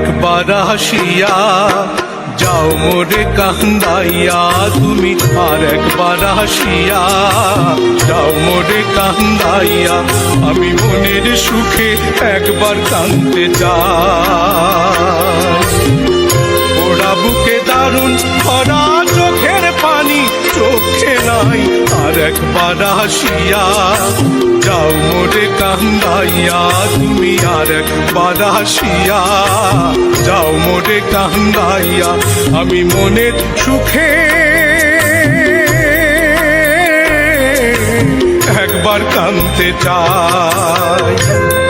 একবার আসিয়া যাও মোরে কান্দাইয়া, তুমি আর একবার আসিয়া যাও মোরে কান্দাইয়া, আমি মনের সুখে একবার কান্দতে যাই ওরা বুকে দারুণ ভরা চোখের পানি, চোখে নাই আর একবার আসিয়া যাও মোরে কান্দাইয়া, তুমি আর একবার আসিয়া যাও মোরে কান্দাইয়া, আমি মনের সুখে। একবার কান্দতে চাই।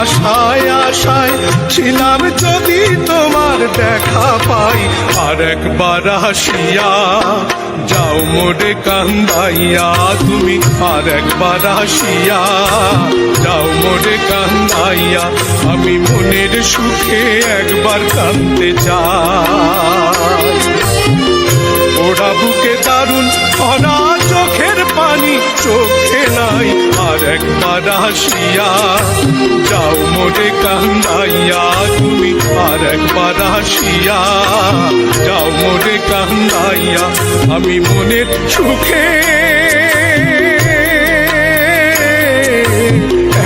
আশায় আশায় ছিলাম যদি তোমার দেখা পাই, আর একবার আসিয়া যাও মোরে কান্দাইয়া। তুমি আর একবার আসিয়া যাও মোরে কান্দাইয়া। আমি মনের সুখে একবার কান্দতে চাই। ওরা বুকে দারুণ একবার আসিয়া যাও মোরে কান্দাইয়া, তুমি আর একবার আসিয়া যাও মোরে কান্দাইয়া, আমি মনের সুখে।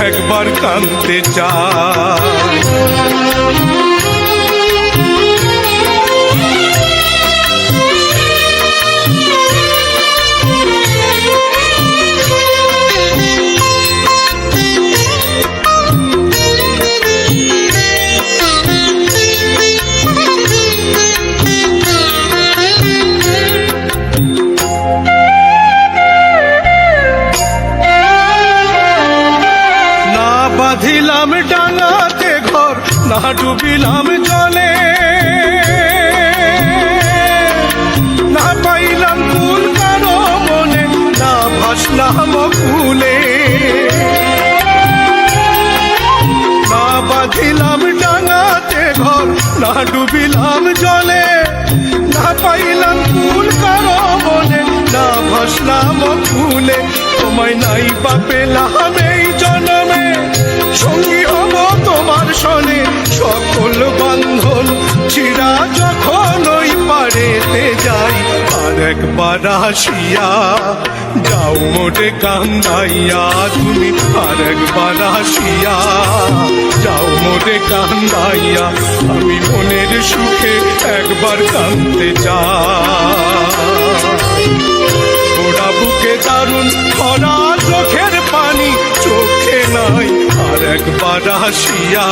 একবার কান্দতে চাই। বাঁধিলাম ডাঙাতে ঘর, না ডুবিলাম জলে। না পাইলাম ফুল কারও মনে, না ভাসলাম ফুলে। না বাঁধিলাম ডাঙাতে ঘর, না ডুবিলাম জলে। না পাইলাম ফুল কারও মনে, না ভাসলাম ফুলে। তোমায় নাই বা পেলাম একবার আসিয়া, যাও মোটে কান্দাইয়া, তুমি আর একবার আসিয়া, যাও মোটে কান্দাইয়া, আমি মনের সুখে একবার কান্দতে চাই। আসিয়া,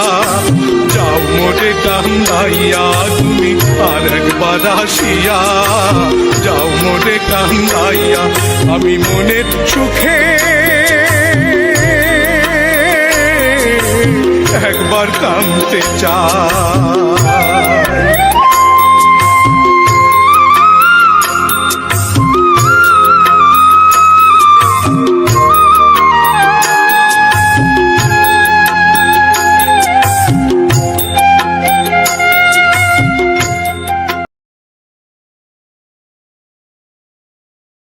যাও মোটে কান্দাইয়া তুমি আর একবার আসিয়া, যাও মোটে কান্দাইয়া আমি মনে সুখে। একবার কামতে চাই।